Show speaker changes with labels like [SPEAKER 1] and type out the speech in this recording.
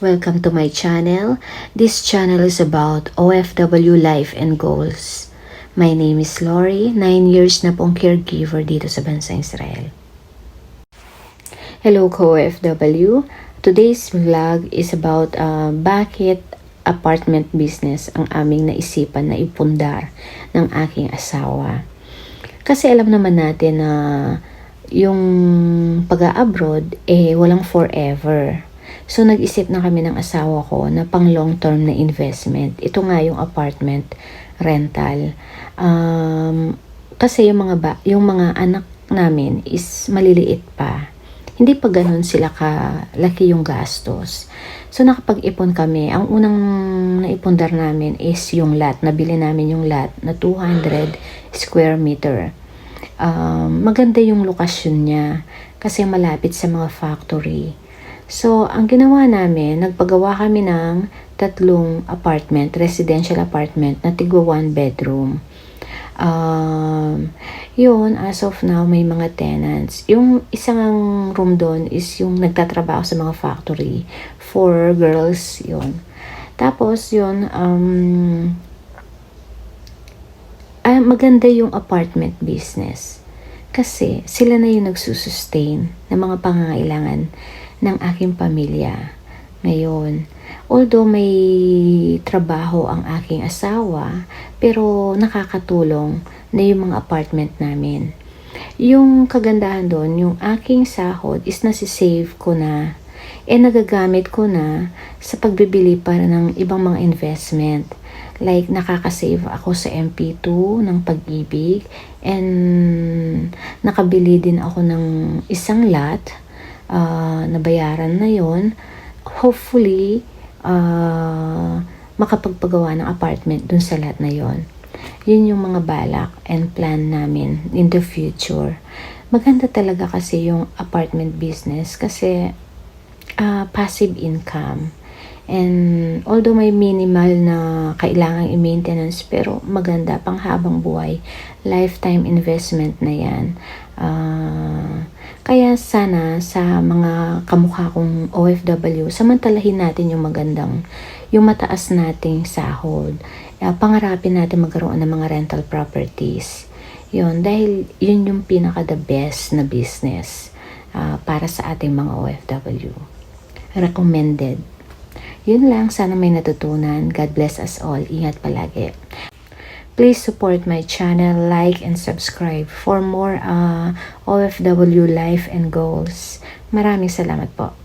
[SPEAKER 1] Welcome to my channel. This channel is about OFW life and goals. My name is Lori, 9 years na pong caregiver dito sa bansang Israel. Hello co-OFW. Today's vlog is about uh, bakit apartment business ang aming naisipan na ipundar ng aking asawa. Kasi alam naman natin na yung pag-abroad eh walang forever. So nag-isip na kami ng asawa ko na pang long term na investment. Ito nga yung apartment rental. Um, kasi yung mga ba, yung mga anak namin is maliliit pa. Hindi pa ganun sila kalaki yung gastos. So nakapag-ipon kami. Ang unang naipundar namin is yung lot. Nabili namin yung lot na 200 square meter. Um, maganda yung lokasyon niya kasi malapit sa mga factory. So, ang ginawa namin, nagpagawa kami ng tatlong apartment, residential apartment na tigwa one bedroom. Um, yun, as of now, may mga tenants. Yung isang room doon is yung nagtatrabaho sa mga factory for girls, yun. Tapos, yun, um, ay, maganda yung apartment business. Kasi sila na yung nagsusustain ng mga pangangailangan ng aking pamilya. Ngayon, although may trabaho ang aking asawa, pero nakakatulong na yung mga apartment namin. Yung kagandahan doon, yung aking sahod is nasisave ko na eh nagagamit ko na sa pagbibili para ng ibang mga investment. Like, nakakasave ako sa MP2 ng pag-ibig and nakabili din ako ng isang lot uh, nabayaran na yon hopefully uh, makapagpagawa ng apartment dun sa lot na yon yun yung mga balak and plan namin in the future. Maganda talaga kasi yung apartment business kasi uh, passive income. And although may minimal na kailangang i-maintenance pero maganda pang habang buhay lifetime investment na yan uh, kaya sana sa mga kamukha kong OFW, samantalahin natin yung magandang, yung mataas nating sahod. Uh, pangarapin natin magkaroon ng mga rental properties. Yun, dahil yun yung pinaka the best na business uh, para sa ating mga OFW. Recommended. Yun lang, sana may natutunan. God bless us all. Ingat palagi. Please support my channel, like, and subscribe for more uh, OFW life and goals. Maraming salamat po.